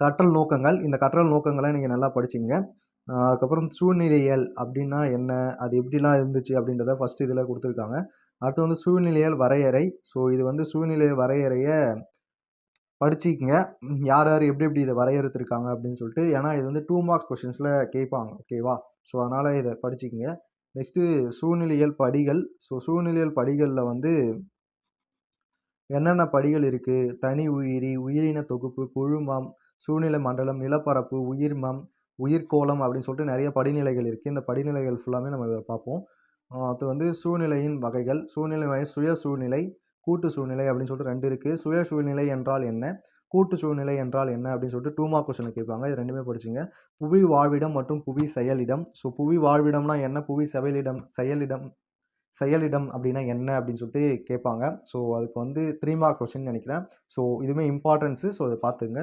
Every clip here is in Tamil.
கற்றல் நோக்கங்கள். இந்த கற்றல் நோக்கங்களை நீங்கள் நல்லா படிச்சிங்க. அதுக்கப்புறம் சூழ்நிலையியல் அப்படின்னா என்ன? அது எப்படிலாம் இருந்துச்சு அப்படின்றத ஃபஸ்ட்டு இதில் கொடுத்துருக்காங்க. அடுத்து வந்து சூழ்நிலையல் வரையறை. ஸோ இது வந்து சூழ்நிலை வரையறையை படிச்சிக்கங்க யார் யார் எப்படி எப்படி இதை வரையறுத்துருக்காங்க அப்படின்னு சொல்லிட்டு ஏன்னா இது வந்து டூ மார்க்ஸ் கொஷின்ஸில் கேட்பாங்க. ஓகேவா ஸோ அதனால் இதை படிச்சிக்கங்க. நெக்ஸ்ட்டு சூழ்நிலையல் படிகள். ஸோ சூழ்நிலையல் படிகளில் வந்து என்னென்ன படிகள் இருக்குது தனி உயிரி உயிரின தொகுப்பு குழுமம் சூழ்நிலை மண்டலம் நிலப்பரப்பு உயிர்மம் உயிர்கோளம் அப்படின்னு சொல்லிட்டு நிறைய படிநிலைகள் இருக்குது இந்த படிநிலைகள் ஃபுல்லாமே நம்ம இதை பார்ப்போம். அது வந்து சூழ்நிலையின் வகைகள். சூழ்நிலை வகை சுய சூழ்நிலை கூட்டு சூழ்நிலை அப்படின்னு சொல்லிட்டு ரெண்டு இருக்குது சுய சூழ்நிலை என்றால் என்ன? கூட்டு சூழ்நிலை என்றால் என்ன அப்படின்னு சொல்லிட்டு டூமா மார்க் கொஸ்டின் கேட்பாங்க. இது ரெண்டுமே படிச்சுங்க. புவி வாழ்விடம் மற்றும் புவி செயலிடம். ஸோ புவி வாழ்விடம்னா என்ன? புவி செயலிடம் செயலிடம் செயலிடம் அப்படின்னா என்ன அப்படின்னு சொல்லிட்டு கேட்பாங்க. ஸோ அதுக்கு வந்து த்ரீ மார்க் கொஸ்டின் நினைக்கிறேன். ஸோ இதுவுமே இம்பார்ட்டன்ஸு ஸோ அதை பார்த்துங்க.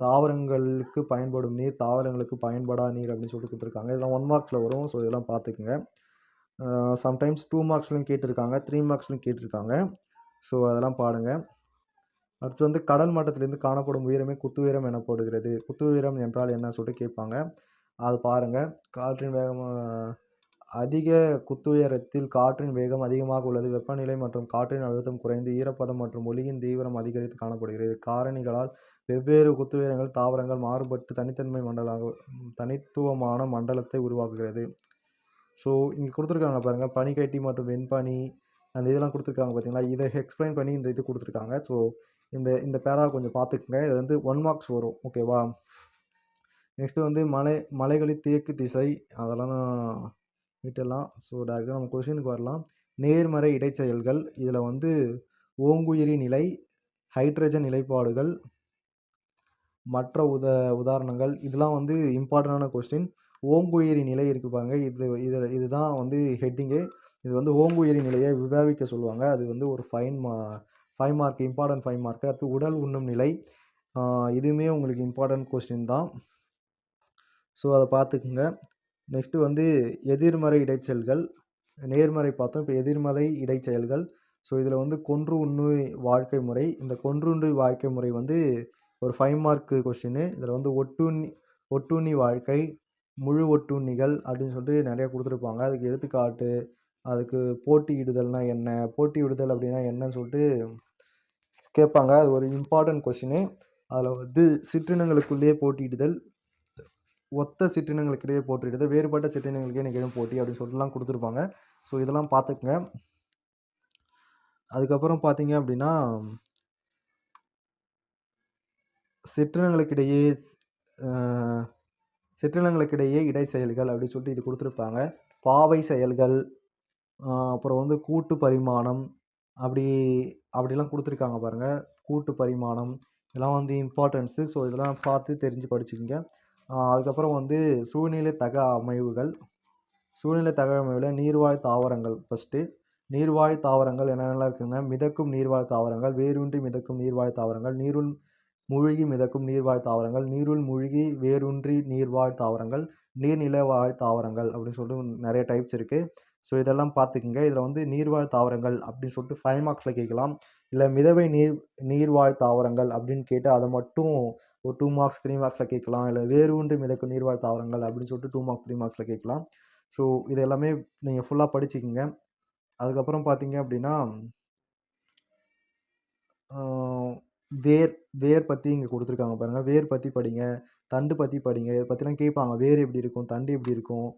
தாவரங்களுக்கு பயன்படும் நீர் தாவரங்களுக்கு பயன்படா நீர் அப்படின்னு சொல்லிட்டு கொடுத்துருக்காங்க. இதெல்லாம் ஒன் மார்க்ஸில் வரும். ஸோ இதெல்லாம் பார்த்துக்குங்க. சம்டைம்ஸ் டூ மார்க்ஸ்லையும் கேட்டிருக்காங்க. த்ரீ மார்க்ஸ்லையும் கேட்டிருக்காங்க. ஸோ அதெல்லாம் பாடுங்க. அடுத்து வந்து கடல் மட்டத்திலேருந்து காணப்படும் உயரமே குத்துயரம் எனப்படுகிறது குத்து உயரம் என்றால் என்ன சொல்லிட்டு கேட்பாங்க. அது பாருங்கள் காற்றின் வேகம் அதிக அதிக குத்துயரத்தில் காற்றின் வேகம் அதிகமாக உள்ளது. வெப்பநிலை மற்றும் காற்றின் அழுத்தம் குறைந்து ஈரப்பதம் மற்றும் ஒளியின் தீவிரம் அதிகரித்து காணப்படுகிறது. காரணிகளால் வெவ்வேறு குத்துயரங்கள் தாவரங்கள் மாறுபட்டு தனித்தன்மை மண்டலாக தனித்துவமான மண்டலத்தை உருவாக்குகிறது. ஸோ இங்கே கொடுத்துருக்காங்க பாருங்கள் பனிக்கட்டி மற்றும் வெண்பனி அந்த இதெல்லாம் கொடுத்துருக்காங்க பார்த்தீங்களா இதை எக்ஸ்பிளைன் பண்ணி இந்த இது கொடுத்துருக்காங்க. ஸோ இந்த இந்த பேரா கொஞ்சம் பார்த்துக்குங்க. இது வந்து ஒன் மார்க்ஸ் வரும். ஓகேவா நெக்ஸ்ட்டு வந்து மலை மலைகளின் தேக்கு திசை அதெல்லாம் விட்டுடலாம். ஸோ டேரெக்டாக நம்ம கொஷினுக்கு வரலாம். நேர்மறை இடைச்செயல்கள் இதில் வந்து ஓங்குயிரி நிலை ஹைட்ரஜன் நிலைப்பாடுகள் மற்ற உத உதாரணங்கள் இதெல்லாம் வந்து இம்பார்ட்டண்டான கொஸ்டின் ஓங்குயிரி நிலை இருக்கு பாருங்க. இது இது இதுதான் வந்து ஹெட்டிங்கு இது வந்து ஓங்குயிரி நிலையை விவாதிக்க சொல்லுவாங்க. அது வந்து ஒரு ஃபைன் மா five mark important five mark அடுத்து உடல் உண்ணும் நிலை. இதுவுமே உங்களுக்கு இம்பார்ட்டன்ட் கொஸ்டின் தான். ஸோ அதை பார்த்துக்குங்க. நெக்ஸ்ட்டு வந்து எதிர்மறை இடைச்செயல்கள். நேர்மறை பார்த்தோம். இப்போ எதிர்மறை இடைச்செயல்கள். ஸோ இதில் வந்து கொன்று உண்ணு வாழ்க்கை முறை. இந்த கொன்றுண்ணு வாழ்க்கை முறை வந்து ஒரு ஃபைவ் மார்க்கு கொஸ்டின் இதில் வந்து ஒட்டுண்ணி ஒட்டுண்ணி வாழ்க்கை முழு ஒட்டுண்ணிகள் அப்படின்னு சொல்லிட்டு நிறைய கொடுத்துருப்பாங்க. அதுக்கு எடுத்துக்காட்டு அதுக்கு போட்டியிடுதல்னா என்ன போட்டியிடுதல் அப்படின்னா என்னன்னு சொல்லிட்டு கேட்பாங்க. அது ஒரு இம்பார்ட்டன்ட் கொஷினு அதில் வந்து சிற்றினங்களுக்குள்ளேயே போட்டியிடுதல் ஒத்த சிற்றினங்களுக்கிடையே போட்டியிடுதல் வேறுபட்ட சிற்றினங்களுக்கே நிகழும் போட்டி அப்படின்னு சொல்லிட்டுலாம் கொடுத்துருப்பாங்க. ஸோ இதெல்லாம் பார்த்துக்குங்க. அதுக்கப்புறம் பார்த்தீங்க அப்படின்னா சிற்றினங்களுக்கிடையே சிற்றினங்களுக்கிடையே இடை செயல்கள் அப்படின்னு சொல்லிட்டு இது கொடுத்துருப்பாங்க. பாவை செயல்கள் அப்புறம் வந்து கூட்டு பரிமாணம் அப்படி அப்படிலாம் கொடுத்துருக்காங்க பாருங்கள் கூட்டு பரிமாணம் இதெல்லாம் வந்து இம்பார்ட்டன்ஸு ஸோ இதெல்லாம் பார்த்து தெரிஞ்சு படிச்சுக்கிங்க. அதுக்கப்புறம் வந்து சூழ்நிலை தக அமைவுகள். சூழ்நிலை தக அமைவில் நீர்வாழ் தாவரங்கள் ஃபஸ்ட்டு நீர்வாழ் தாவரங்கள் என்னென்னலாம் இருக்குங்க? மிதக்கும் நீர்வாழ் தாவரங்கள் வேரூன்றி மிதக்கும் நீர்வாழ் தாவரங்கள் நீருள் மூழ்கி மிதக்கும் நீர்வாழ் தாவரங்கள் நீருள் மூழ்கி வேரூன்றி நீர்வாழ் தாவரங்கள் நீர்நில வாழ் தாவரங்கள் அப்படின்னு சொல்லிட்டு நிறைய டைப்ஸ் இருக்குது ஸோ இதெல்லாம் பார்த்துக்குங்க. இதில் வந்து நீர்வாழ் தாவரங்கள் அப்படின்னு சொல்லிட்டு ஃபைவ் மார்க்ஸில் கேட்கலாம். இல்லை மிதவை நீர் நீர்வாழ் தாவரங்கள் அப்படின்னு கேட்டு அதை மட்டும் ஒரு டூ மார்க்ஸ் த்ரீ மார்க்ஸில் கேட்கலாம். இல்லை வேரூன்றி மிதக்கும் நீர்வாழ் தாவரங்கள் அப்படின்னு சொல்லிட்டு டூ மார்க்ஸ் த்ரீ மார்க்ஸில் கேட்கலாம். ஸோ இது எல்லாமே நீங்கள் ஃபுல்லாக படிச்சுக்கோங்க. அதுக்கப்புறம் பார்த்தீங்க அப்படின்னா வேர் வேர் பற்றி இங்கே கொடுத்துருக்காங்க பாருங்கள் வேர் பற்றி படிங்க. தண்டு பற்றி படிங்க. இதை பற்றிலாம் கேட்பாங்க வேர் எப்படி இருக்கும்? தண்டு எப்படி இருக்கும்?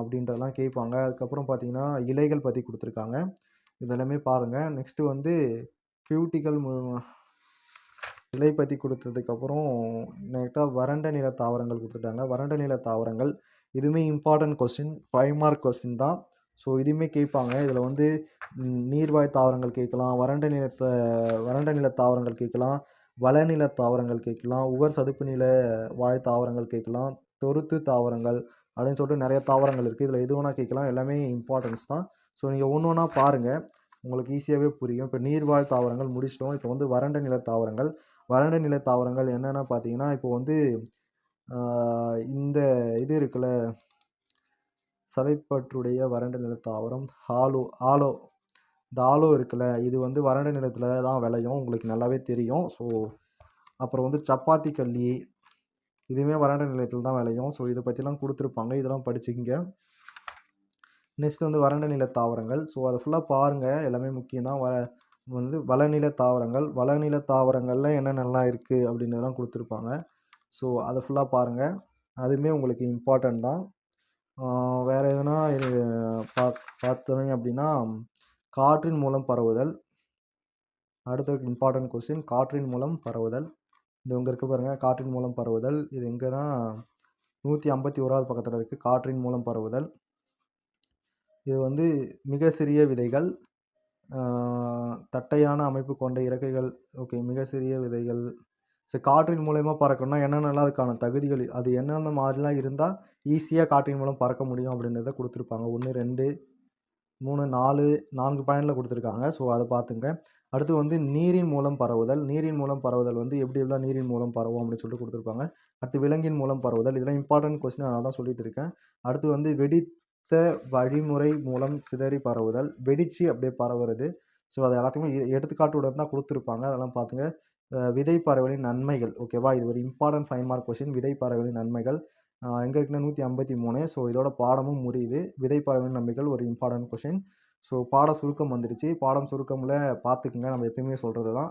அப்படின்றதெல்லாம் கேட்பாங்க அதுக்கப்புறம் பார்த்தீங்கன்னா இலைகள் பற்றி கொடுத்துருக்காங்க. இதெல்லாமே பாருங்கள் நெக்ஸ்ட்டு வந்து கியூட்டிகள் இலை பற்றி கொடுத்ததுக்கப்புறம் நெக்டாக வறண்ட நில தாவரங்கள் கொடுத்துட்டாங்க. வறண்ட நில தாவரங்கள். இதுவுமே important question five mark question தான். ஸோ இதுவுமே கேட்பாங்க. இதில் வந்து நீர்வாழ் தாவரங்கள் கேட்கலாம் வறண்ட நிலத்தை வறண்ட நில தாவரங்கள் கேட்கலாம் வளநில தாவரங்கள் கேட்கலாம் உவர் சதுப்பு நில வாழ் தாவரங்கள் கேட்கலாம் தொருத்து தாவரங்கள் அப்படின்னு சொல்லிட்டு நிறைய தாவரங்கள் இருக்குது இதில் எது வேணால் கேட்கலாம். எல்லாமே இம்பார்ட்டன்ஸ் தான். ஸோ நீங்கள் ஒன்று ஒன்றா பாருங்கள் உங்களுக்கு ஈஸியாகவே புரியும். இப்போ நீர்வாழ் தாவரங்கள் முடிச்சிட்டோம். இப்போ வந்து வறண்ட நில தாவரங்கள். வறண்ட நில தாவரங்கள் என்னென்னா பார்த்தீங்கன்னா இப்போ வந்து இந்த இது இருக்குல்ல சதைப்பற்றுடைய வறண்ட நில தாவரம் ஹாலோ ஆலோ இந்த ஆலோ இருக்குல்ல இது வந்து வறண்ட நிலத்தில் தான் விளையும். உங்களுக்கு நல்லாவே தெரியும். ஸோ அப்புறம் வந்து சப்பாத்தி கள்ளி இதுவுமே வறண்ட நிலத்தில் தான் விளையும். ஸோ இதை பற்றிலாம் கொடுத்துருப்பாங்க. இதெல்லாம் படிச்சுக்கிங்க. நெக்ஸ்ட் வந்து வறண்ட நில தாவரங்கள். ஸோ அதை ஃபுல்லாக பாருங்கள் எல்லாமே முக்கியம் தான். வ வந்து வளநில தாவரங்கள். வளநில தாவரங்களில் என்னென்னலாம் இருக்குது அப்படின்றதெல்லாம் கொடுத்துருப்பாங்க. ஸோ அதை ஃபுல்லாக பாருங்கள் அதுவுமே உங்களுக்கு இம்பார்ட்டன்ட் தான். வேறு எதுனா இது பா பார்த்தீங்க அப்படின்னா காற்றின் மூலம் பரவுதல். அடுத்த இம்பார்ட்டன்ட் கொஸ்டின் காற்றின் மூலம் பரவுதல். இது இங்கே இருக்குது பாருங்கள் காற்றின் மூலம் பரவுதல். இது எங்கன்னா நூற்றி ஐம்பத்தி ஓராவது பக்கத்தில் இருக்குது காற்றின் மூலம் பரவுதல். இது வந்து மிக சிறிய விதைகள். தட்டையான அமைப்பு கொண்ட இறக்கைகள். ஓகே மிக சிறிய விதைகள். ஸோ காற்றின் மூலயமா பறக்கணும்னா என்னென்னலாம் அதுக்கான தகுதிகள் அது என்னென்ன மாதிரிலாம் இருந்தால் ஈஸியாக காற்றின் மூலம் பறக்க முடியும் அப்படின்றத கொடுத்துருப்பாங்க. ஒன்று ரெண்டு மூணு நாலு நான்கு பாயிண்டில் கொடுத்துருக்காங்க. ஸோ அதை பார்த்துங்க. அடுத்து வந்து நீரின் மூலம் பரவுதல். நீரின் மூலம் பரவுதல் வந்து எப்படி எல்லாம் நீரின் மூலம் பரவும் அப்படின்னு சொல்லிட்டு கொடுத்துருப்பாங்க. அடுத்து விலங்கின் மூலம் பரவுதல். இதெல்லாம் இம்பார்ட்டன்ட் கொஸ்டின் அதனால் தான் சொல்லிட்டு இருக்கேன். அடுத்து வந்து வெடித்த வழிமுறை மூலம் சிதறி பரவுதல். வெடிச்சு அப்படியே பரவுறது. ஸோ அது எல்லாத்துக்குமே எடுத்துக்காட்டுடன் தான் கொடுத்துருப்பாங்க. அதெல்லாம் பார்த்துங்க. விதை பறவைகளின் நன்மைகள். ஓகேவா இது ஒரு இம்பார்ட்டன்ட் ஃபைவ் மார்க் கொஸ்டின் விதை பறவைகளின் நன்மைகள் எங்கே இருக்குன்னா நூற்றி ஐம்பத்தி மூணு. ஸோ இதோட பாடமும் முடியுது விதை பறவைகளின் நன்மைகள் ஒரு இம்பார்ட்டன்ட் கொஷின் ஸோ பாட சுருக்கம் வந்துடுச்சு பாடம் சுருக்கமில் பார்த்துக்குங்க நம்ம எப்பயுமே சொல்கிறது தான்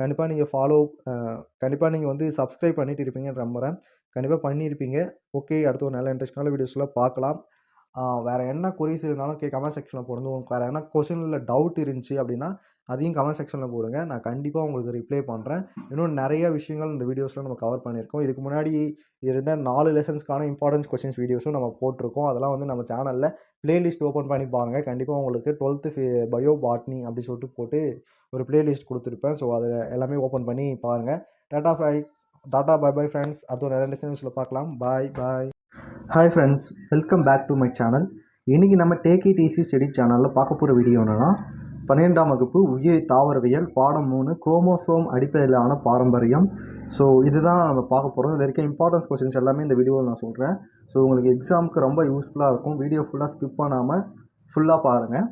கண்டிப்பாக நீங்கள் ஃபாலோ கண்டிப்பாக நீங்கள் வந்து சப்ஸ்கிரைப் பண்ணிட்டு இருப்பீங்கன்னு நம்புகிறேன் கண்டிப்பாக பண்ணியிருப்பீங்க ஓகே அடுத்த ஒரு நல்ல இன்ட்ரெஸ்டான வீடியோஸில் பார்க்கலாம் வேறு என்ன கொரிஸ் இருந்தாலும் கே கமெண்ட் செக்ஷனில் போடுங்க. உங்களுக்கு வேறு என்ன கொஷினில் டவுட் இருந்துச்சு அப்படின்னா அதையும் கமெண்ட் செக்ஷனில் போடுங்க. நான் கண்டிப்பாக உங்களுக்கு ரிப்ளை பண்ணுறேன் இன்னும் நிறைய விஷயங்கள் இந்த வீடியோஸில் நம்ம கவர் பண்ணியிருக்கோம். இதுக்கு முன்னாடி இருந்த நாலு லெசன்ஸ்க்கான இம்பார்ட்டன்ஸ் கொஸ்டின்ஸ் வீடியோஸும் நம்ம போட்டிருக்கோம். அதெல்லாம் வந்து நம்ம சேனலில் ப்ளேலிஸ்ட் ஓப்பன் பண்ணி பாருங்கள் கண்டிப்பாக உங்களுக்கு டுவெல்த்து பயோ பாட்னி அப்படி சொல்லிட்டு போட்டு ஒரு ப்ளேலிஸ்ட் கொடுத்துருப்பேன். ஸோ அதில் எல்லாமே ஓப்பன் பண்ணி பாருங்கள் tata friends tata bye bye friends அடுத்த நிறைய லெசன்ஸில் பார்க்கலாம். Bye bye hi friends welcome back to my channel இன்றைக்கி நம்ம டேக் இட் ஈஸி ஸ்டடி சேனலில் பார்க்க போகிற வீடியோ என்னென்னா பன்னிரெண்டாம் வகுப்பு உயிர் தாவரவியல் பாடம் மூணு குரோமோசோம் அடிப்படையிலான பாரம்பரியம். ஸோ இதுதான் நம்ம பார்க்க போகிறோம் இதில் இருக்க இம்பார்ட்டன்ஸ் கொஸ்டின்ஸ் எல்லாமே இந்த வீடியோவில் நான் சொல்கிறேன் ஸோ உங்களுக்கு எக்ஸாமுக்கு ரொம்ப யூஸ்ஃபுல்லாக இருக்கும். வீடியோ ஃபுல்லாக ஸ்கிப் பண்ணாமல் ஃபுல்லாக பாருங்கள்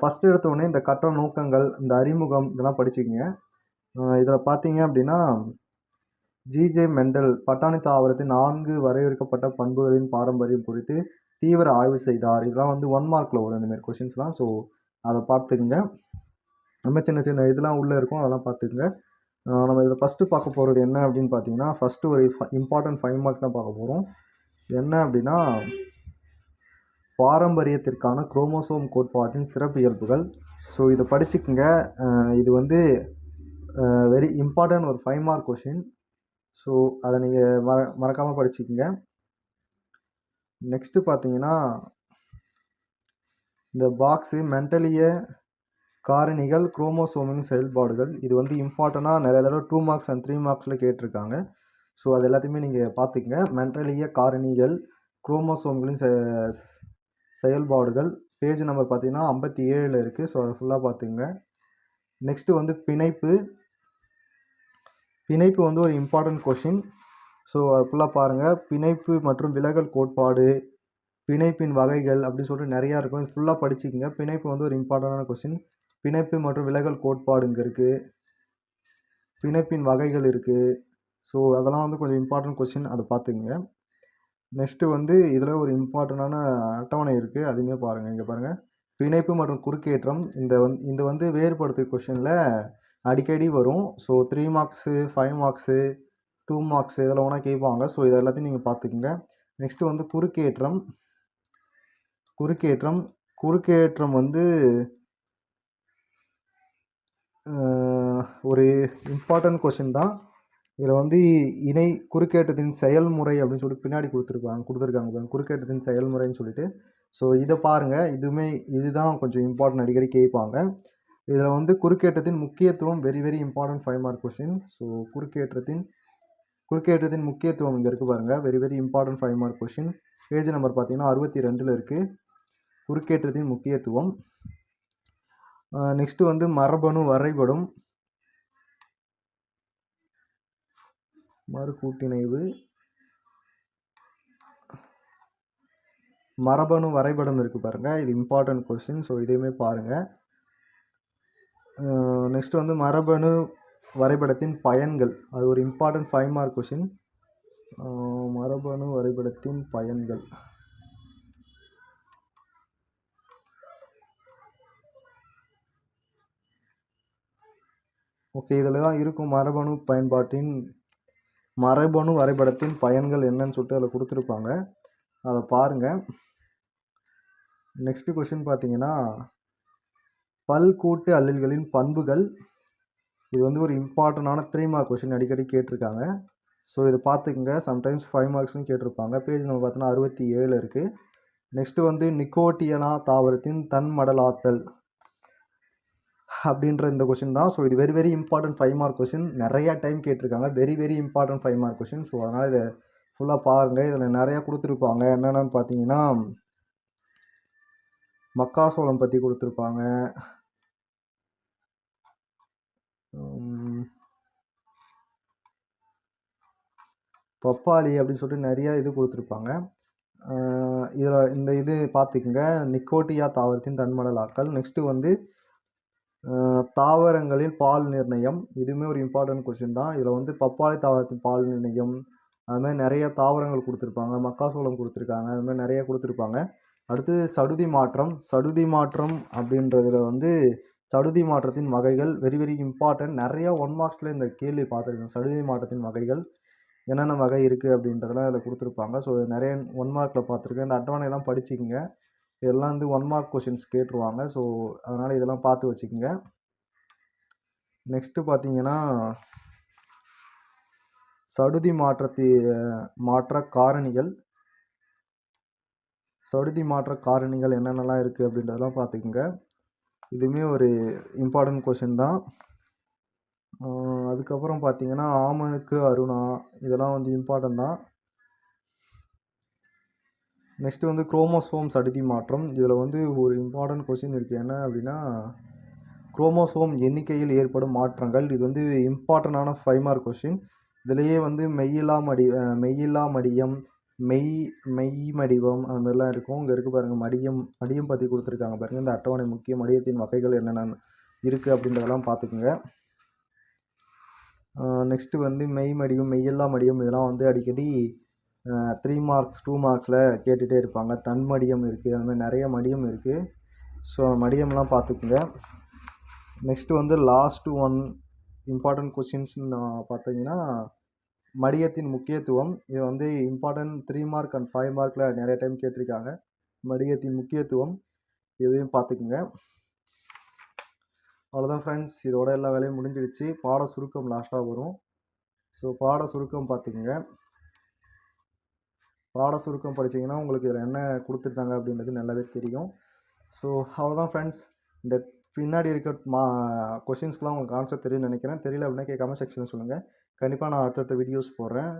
ஃபஸ்ட்டு எடுத்தோடனே இந்த கட்ட நோக்கங்கள் இந்த அறிமுகம் இதெல்லாம் படிச்சுக்கிங்க. இதில் பார்த்தீங்க அப்படின்னா ஜிஜே மெண்டல் பட்டாணி தாவரத்தின் நான்கு வரையறுக்கப்பட்ட பண்புகளின் பாரம்பரியம் குறித்து தீவிர ஆய்வு செய்தார். இதெல்லாம் வந்து ஒன் மார்க்கில் வரும் இந்தமாரி கொஷின்ஸ்லாம் ஸோ அதை பார்த்துக்குங்க. ரொம்ப சின்ன சின்ன இதெல்லாம் உள்ளே இருக்கும். அதெல்லாம் பார்த்துக்குங்க. நம்ம இதில் ஃபஸ்ட்டு பார்க்க போகிறது என்ன அப்படின்னு பார்த்தீங்கன்னா ஃபஸ்ட்டு ஒரு இம்பார்ட்டன்ட் ஃபைவ் மார்க் தான் பார்க்க போகிறோம். என்ன அப்படின்னா பாரம்பரியத்திற்கான குரோமோசோம் கோட்பாட்டின் சிறப்பு இயல்புகள். ஸோ இதை படிச்சுக்குங்க. இது வந்து வெரி இம்பார்ட்டன்ட் ஒரு ஃபைவ் மார்க் கொஷின் ஸோ அதை நீங்கள் மற மறக்காமல் படிச்சுக்கோங்க. நெக்ஸ்ட்டு பார்த்தீங்கன்னா இந்த பாக்ஸு மென்டலிய காரணிகள் குரோமோசோமின் செயல்பாடுகள். இது வந்து இம்பார்ட்டண்ட்டாக நிறைய தடவை டூ மார்க்ஸ் அண்ட் த்ரீ மார்க்ஸில் கேட்டிருக்காங்க. ஸோ அது எல்லாத்தையுமே நீங்கள் பார்த்துக்கங்க மென்டலிய காரணிகள் குரோமோசோம்களின் செ செயல்பாடுகள். பேஜ் நம்பர் பார்த்தீங்கன்னா ஐம்பத்தி ஏழில் இருக்குது ஸோ அதை ஃபுல்லாக பார்த்துங்க நெக்ஸ்ட்டு வந்து பிணைப்பு. பிணைப்பு வந்து ஒரு இம்பார்ட்டன்ட் கொஷின் ஸோ அது ஃபுல்லாக பாருங்கள் பிணைப்பு மற்றும் விலகல் கோட்பாடு பிணைப்பின் வகைகள் அப்படின்னு சொல்லிட்டு நிறையா இருக்கும். இது ஃபுல்லாக படிச்சுக்கோங்க. பிணைப்பு வந்து ஒரு இம்பார்ட்டண்டான கொஷின் பிணைப்பு மற்றும் விலகல் கோட்பாடு இங்கே இருக்குது பிணைப்பின் வகைகள் இருக்குது ஸோ அதெல்லாம் வந்து கொஞ்சம் இம்பார்ட்டன்ட் கொஷின் அதை பார்த்துக்குங்க. நெக்ஸ்ட்டு வந்து இதில் ஒரு இம்பார்ட்டண்டான அட்டவணை இருக்குது அதுவுமே பாருங்கள் இங்கே பாருங்கள் பிணைப்பு மற்றும் குறுக்கேற்றம். இந்த வந் இந்த வந்து வேறுபடுத்து கொஷினில் அடிக்கடி வரும். So three marks five marks two marks இதெல்லாம் ஒன்றா கேட்பாங்க. ஸோ இது எல்லாத்தையும் நீங்கள் பார்த்துக்குங்க. நெக்ஸ்ட்டு வந்து குறுக்கேற்றம். குறுக்கேற்றம். குறுக்கேற்றம் வந்து ஒரு இம்பார்ட்டன்ட் கொஷின் தான். இதில் வந்து இணை குறுக்கேற்றத்தின் செயல்முறை அப்படின்னு சொல்லிட்டு பின்னாடி கொடுத்துருப்பாங்க கொடுத்துருக்காங்க குறுக்கேற்றத்தின் செயல்முறைன்னு சொல்லிட்டு. ஸோ இதை பாருங்கள் இதுவுமே இதுதான் கொஞ்சம் இம்பார்ட்டன்ட் அடிக்கடி கேட்பாங்க. இதில் வந்து குறுக்கேற்றத்தின் முக்கியத்துவம் very very important five mark question so குறுக்கேற்றத்தின் குறுக்கேற்றத்தின் முக்கியத்துவம் இங்கே இருக்குது பாருங்கள் very very important five mark question page number பார்த்தீங்கன்னா அறுபத்தி ரெண்டில் இருக்குது குறுக்கேற்றத்தின் முக்கியத்துவம். நெக்ஸ்ட்டு வந்து மரபணு வரைபடம். மறு கூட்டிணைவு மரபணு வரைபடம் இருக்குது பாருங்கள் இது இம்பார்ட்டன்ட் கொஸ்டின் ஸோ இதையுமே பாருங்கள் நெக்ஸ்ட்டு வந்து மரபணு வரைபடத்தின் பயன்கள். அது ஒரு இம்பார்ட்டண்ட் ஃபைவ் மார்க் கொஷின் மரபணு வரைபடத்தின் பயன்கள். ஓகே இதில் தான் இருக்கும் மரபணு பயன்பாட்டின் மரபணு வரைபடத்தின் பயன்கள் என்னன்னு சொல்லிட்டு அதில் கொடுத்துருப்பாங்க. அதை பாருங்கள் நெக்ஸ்ட்டு கொஷின் பார்த்தீங்கன்னா பல்கூட்டு அல்லல்களின் பண்புகள். இது வந்து ஒரு இம்பார்ட்டண்டான த்ரீ மார்க் கொஷின் அடிக்கடி கேட்டிருக்காங்க. ஸோ இதை பார்த்துக்குங்க. சம்டைம்ஸ் ஃபைவ் மார்க்ஸ்னு கேட்டிருப்பாங்க. பேஜ் நம்ம பார்த்தோன்னா அறுபத்தி ஏழு இருக்குது நெக்ஸ்ட்டு வந்து நிக்கோட்டியனா தாவரத்தின் தன்மடலாத்தல் அப்படின்ற இந்த கொஷின் தான். ஸோ இது very very important five mark question நிறையா டைம் கேட்டிருக்காங்க. Very very important five mark question so அதனால் இதை ஃபுல்லாக பாருங்கள் இதில் நிறையா கொடுத்துருப்பாங்க. என்னென்னு பார்த்தீங்கன்னா மக்காசோளம் பற்றி கொடுத்துருப்பாங்க. பப்பாளி அப்படின்னு சொல்லிட்டு நிறையா இது கொடுத்துருப்பாங்க. இதில் இந்த இது பார்த்துக்குங்க. நிக்கோட்டியா தாவரத்தின் தன்மடலாக்கல். நெக்ஸ்ட்டு வந்து தாவரங்களில் பால் நிர்ணயம். இதுவுமே ஒரு இம்பார்ட்டன்ட் கொஷின் தான். இதில் வந்து பப்பாளி தாவரத்தின் பால் நிர்ணயம். அதுமாதிரி நிறைய தாவரங்கள் கொடுத்துருப்பாங்க. மக்காசோளம் கொடுத்துருக்காங்க. அது மாதிரி நிறைய கொடுத்துருப்பாங்க. அடுத்து சடுதி மாற்றம். சடுதி மாற்றம் அப்படின்றதுல வந்து சடுதி மாற்றத்தின் வகைகள் வெரி வெரி இம்பார்ட்டன்ட் நிறையா ஒன் மார்க்ஸில் இந்த கேள்வி பார்த்துருக்கேன். சடுதி மாற்றத்தின் வகைகள். என்னென்ன வகை இருக்குது அப்படின்றதெல்லாம் அதில் கொடுத்துருப்பாங்க. ஸோ நிறைய ஒன் மார்க்கில் பார்த்துருக்கேன். இந்த அட்டவணையெல்லாம் படிச்சுக்கோங்க. இதெல்லாம் வந்து ஒன் மார்க் கொஷின்ஸ் கேட்டுருவாங்க. ஸோ அதனால் இதெல்லாம் பார்த்து வச்சுக்கோங்க. நெக்ஸ்ட்டு பார்த்தீங்கன்னா சடுதி மாற்றத்தி மாற்ற காரணிகள். சடுதி மாற்ற காரணிகள் என்னென்னலாம் இருக்குது அப்படின்றதெல்லாம் பார்த்துக்குங்க. இதுவுமே ஒரு இம்பார்ட்டன்ட் கொஷின் தான். அதுக்கப்புறம் பார்த்தீங்கன்னா ஆமனுக்கு அருணா இதெல்லாம் வந்து இம்பார்ட்டன்ட் தான். நெக்ஸ்ட்டு வந்து குரோமோசோம் சடுதி மாற்றம். இதில் வந்து ஒரு இம்பார்ட்டன்ட் கொஷின் இருக்குது என்ன அப்படின்னா குரோமோசோம் எண்ணிக்கையில் ஏற்படும் மாற்றங்கள். இது வந்து இம்பார்ட்டண்டான ஃபைவ் மார்க் கொஷின் இதுலேயே வந்து மெய்யில்லா மடி மெய்யில்லா மடியம் மெய் மெய் மடிவம் அந்த மாதிரிலாம் இருக்கும். இங்கே இருக்குது பாருங்கள் மடியம் மடியம் பற்றி கொடுத்துருக்காங்க பாருங்கள் இந்த அட்டவணை முக்கிய மடியத்தின் வகைகள் என்னென்ன இருக்குது அப்படின்றதெல்லாம் பார்த்துக்குங்க. நெக்ஸ்ட்டு வந்து மெய் மடியும் மெய்யில்லா மடியம் இதெல்லாம் வந்து அடிக்கடி த்ரீ மார்க்ஸ் டூ மார்க்ஸில் கேட்டுகிட்டே இருப்பாங்க. தன் மடியம் இருக்குது அந்த மாதிரி நிறைய மடியம் இருக்குது ஸோ மடியம்லாம் பார்த்துக்குங்க. நெக்ஸ்ட்டு வந்து லாஸ்ட் ஒன் இம்பார்ட்டன்ட் கொஷின்ஸ்னு பார்த்தீங்கன்னா மடியத்தின் முக்கியத்துவம். இது வந்து important three mark and five மார்க்கில் நிறைய டைம் கேட்டிருக்காங்க. மடியத்தின் முக்கியத்துவம் இதையும் பார்த்துக்குங்க. அவ்வளோதான் ஃப்ரெண்ட்ஸ் இதோட எல்லா வேலையும் முடிஞ்சிடுச்சு. பாட சுருக்கம் லாஸ்ட்டாக வரும். ஸோ பாட சுருக்கம் பார்த்துக்குங்க. பாட சுருக்கம் படிச்சீங்கன்னா உங்களுக்கு இதில் என்ன கொடுத்துருந்தாங்க அப்படின்றது நல்லாவே தெரியும். ஸோ அவ்வளோதான் ஃப்ரெண்ட்ஸ் இந்த பின்னாடி இருக்க மா கொஷின்ஸ்க்குலாம் உங்களுக்கு ஆன்சர் தெரியும்னு நினைக்கிறேன். தெரியல அப்படின்னா கமெண்ட் செக்ஷனில் சொல்லுங்கள் கண்டிப்பாக நான் அடுத்தடுத்த வீடியோஸ் போடுறேன்.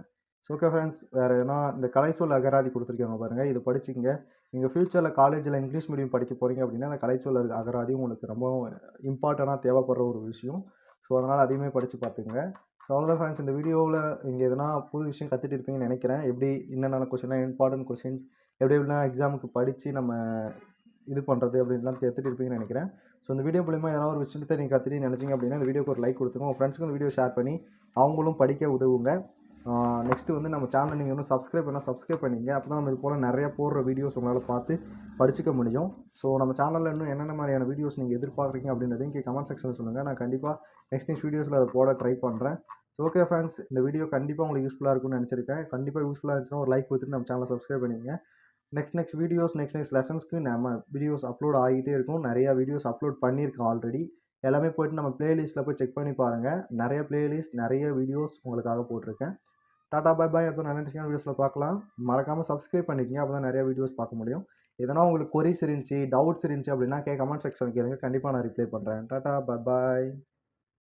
ஸோ ஓகே ஃப்ரெண்ட்ஸ் வேறு ஏன்னா இந்த கலைச்சொல் அகராதி கொடுத்துருக்காங்க பாருங்கள் இது படிச்சுங்க நீங்கள் ஃப்யூச்சரில் காலேஜில் இங்கிலீஷ் மீடியம் படிக்க போகிறீங்க அப்படின்னா அந்த கலைச்சொல் அகராதி உங்களுக்கு ரொம்ப இம்பார்ட்டண்ட்டாக தேவைப்படுற ஒரு விஷயம். ஸோ அதனால் அதையுமே படித்து பார்த்துங்க ஸோ அவ்வளோதான் ஃப்ரெண்ட்ஸ் இந்த வீடியோவில் இங்கே எதனா புது விஷயம் கற்றுட்டு இருப்பீங்கன்னு நினைக்கிறேன். எப்படி என்னென்ன கொஷின்லாம் இம்பார்ட்டன்ட் கொஷின்ஸ் எப்படி எப்படிலாம் எக்ஸாமுக்கு படித்து நம்ம இது பண்ணுறது அப்படின்லாம் கற்றுட்டு இருப்பீங்கன்னு நினைக்கிறேன். ஸோ இந்த வீடியோ மூலிமா ஏதாவது ஒரு விஷயத்தை நீங்கள் கற்றுட்டு நினச்சிங்க அப்படின்னா இந்த வீடியோக்கு ஒரு லைக் கொடுத்துங்க உங்கள் ஃப்ரெண்ட்ஸுக்கு இந்த வீடியோ ஷேர் பண்ணி அவங்களும் படிக்க உதவுங்க. நெக்ஸ்ட்டு வந்து நம்ம சேனலை நீங்கள் இன்னும் சப்ஸ்கிரைப் பண்ணால் சப்ஸ்கிரைப் பண்ணிங்க. அப்போ தான் நம்ம இது போல் நிறைய போடுற வீடியோஸ் உங்களால் பார்த்து படிச்சுக்க முடியும். ஸோ நம்ம சேனலில் இன்னும் என்னென்ன மாதிரியான வீடியோஸ் நீங்கள் எதிர்பார்க்குறீங்க அப்படின்றதையும் இங்கே கமெண்ட் செக்ஷனில் சொல்லுங்கள் நான் கண்டிப்பாக நெக்ஸ்ட் நெக்ஸ்ட் வீடியோஸில் அதை போட ட்ரை பண்ணுறேன் ஸோ ஓகே ஃபேன்ஸ் இந்த வீடியோ கண்டிப்பாக உங்களுக்கு யூஸ்ஃபுல்லாக இருக்கும்னு நினச்சிருக்கேன். கண்டிப்பாக யூஸ்ஃபுல்லாக இருந்துச்சுன்னா ஒரு லைக் கொடுத்துட்டு நம்ம சேனலை சப்ஸ்கிரைப் பண்ணிங்க next next videos next next லெசன்ஸ்க்கு நம்ம வீடியோஸ் அப்லோட் ஆகிட்டே இருக்கும். நிறையா வீடியோஸ் அப்லோட் பண்ணியிருக்கோம் ஆல்ரெடி எல்லாமே போய்ட்டு நம்ம பிளேலிஸ்ட்டில் போய் செக் பண்ணி பாருங்கள் நிறைய பிளேலிஸ்ட் நிறைய வீடியோஸ் உங்களுக்காக போட்டிருக்கேன். டாடா பை பாய் அடுத்த நல்ல இன்ட்ரெஸ்டிங் வீடியோஸில் பார்க்கலாம். மறக்காமல் சப்ஸ்கிரைப் பண்ணிக்கங்க. அப்போ தான் நிறைய வீடியோஸ் பார்க்க முடியும். எதனா உங்களுக்கு கொரிஸ் இருந்துச்சு டவுட்ஸ் இருந்துச்சு அப்படின்னா கே கமெண்ட் செக்ஷன் கேளுங்க. கண்டிப்பாக நான் ரிப்ளை பண்ணுறேன் டாடா பாய் பாய்.